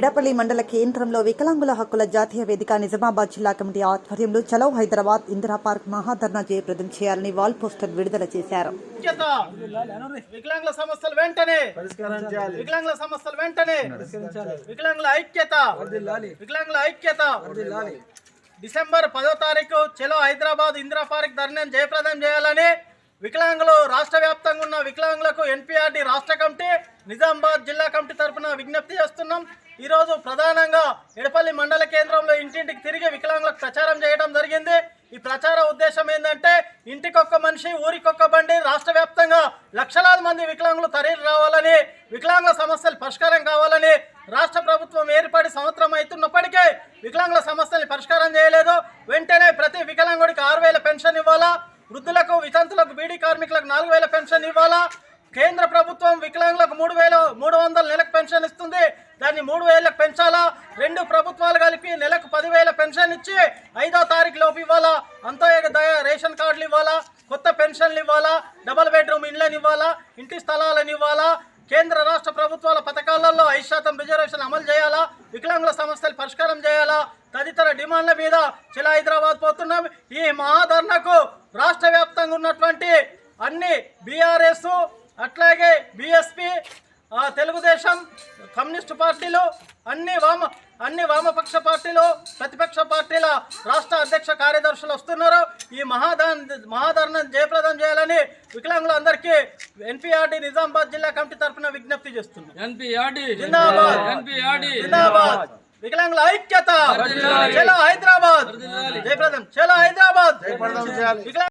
ఎడపల్లి మండల కేంద్రంలో వికలాంగుల హక్కుల జాతీయ వేదిక నిజామాబాద్ జిల్లా కమిటీ ఆధ్వర్యంలో చలో హైదరాబాద్ ఇందిరా పార్క్ మహాధర్నా జయప్రదం చేయాలని వాల్ పోస్టర్ విడుదల చేశారు. వికలాంగుల సమస్యలు వెంటనే. వికలాంగుల సమస్యలు వెంటనే. వికలాంగుల ఐక్యత. వికలాంగుల ఐక్యత. డిసెంబర్ పదో తారీఖు చెలో హైదరాబాద్ ఇందిరా పార్క్ ధర్నాన్ని జయప్రదం చేయాలని వికలాంగులు రాష్ట్ర వ్యాప్తంగా ఉన్న వికలాంగులకు ఎన్పిఆర్డి రాష్ట్ర కమిటీ నిజామాబాద్ జిల్లా కమిటీ తరపున విజ్ఞప్తి చేస్తున్నాం. ఈరోజు ప్రధానంగా ఎడపల్లి మండల కేంద్రంలో ఇంటింటికి తిరిగి వికలాంగులకు ప్రచారం చేయడం జరిగింది. ఈ ప్రచార ఉద్దేశం ఏంటంటే ఇంటికొక్క మనిషి ఊరికొక్క బండి రాష్ట్ర వ్యాప్తంగా లక్షలాది మంది వికలాంగులు తరలి రావాలని వికలాంగుల సమస్యలు పరిష్కారం కావాలని రాష్ట్ర ప్రభుత్వం ఏర్పడి సంవత్సరం అవుతున్నప్పటికీ వికలాంగుల సమస్యల్ని పరిష్కారం చేయలేదు. వెంటనే ప్రతి వికలాంగుడికి ఆరు వేల పెన్షన్ ఇవ్వాలా? వృద్ధులకు వితంతులకు బీడీ కార్మికులకు నాలుగు వేల పెన్షన్ ఇవ్వాలా? కేంద్ర ప్రభుత్వం వికలాంగులకు మూడు వేల మూడు వందల నెలకు పెన్షన్ ఇస్తుంది. దాన్ని మూడు వేలకు పెంచాలా? రెండు ప్రభుత్వాలు కలిపి నెలకు పదివేల పెన్షన్ ఇచ్చి ఐదో తారీఖు లోపు ఇవ్వాలా? అంత్యోదయ రేషన్ కార్డులు ఇవ్వాలా? కొత్త పెన్షన్లు ఇవ్వాలా? డబల్ బెడ్రూమ్ ఇండ్లను ఇవ్వాలా? ఇంటి స్థలాలను ఇవ్వాలా? కేంద్ర రాష్ట్ర ప్రభుత్వాల పథకాలలో ఐదు శాతం రిజర్వేషన్ అమలు చేయాలా? వికలాంగుల సమస్యలు పరిష్కారం చేయాలా? తదితర డిమాండ్ల మీద చిలా హైదరాబాద్ పోతున్నాం. ఈ మహాధర్నకు రాష్ట్ర వ్యాప్తంగా ఉన్నటువంటి అన్ని బీఆర్ఎస్ అట్లాగే బీఎస్పీ తెలుగుదేశం కమ్యూనిస్టు పార్టీలు అన్ని వామ అన్ని వామపక్ష పార్టీలు ప్రతిపక్ష పార్టీల రాష్ట్ర అధ్యక్ష కార్యదర్శులు వస్తున్నారు. ఈ మహాదాన్ మహాధర్నం జయప్రదం చేయాలని వికలాంగులందరికీ ఎన్పిఆర్డి నిజామాబాద్ జిల్లా కమిటీ తరఫున విజ్ఞప్తి చేస్తున్నాం. ఎన్పిఆర్డి జిందాబాద్. ఎన్పిఆర్డి జిందాబాద్. వికలాంగుల ఐక్యత. చలో హైదరాబాద్. జయప్రదం. చలో హైదరాబాద్.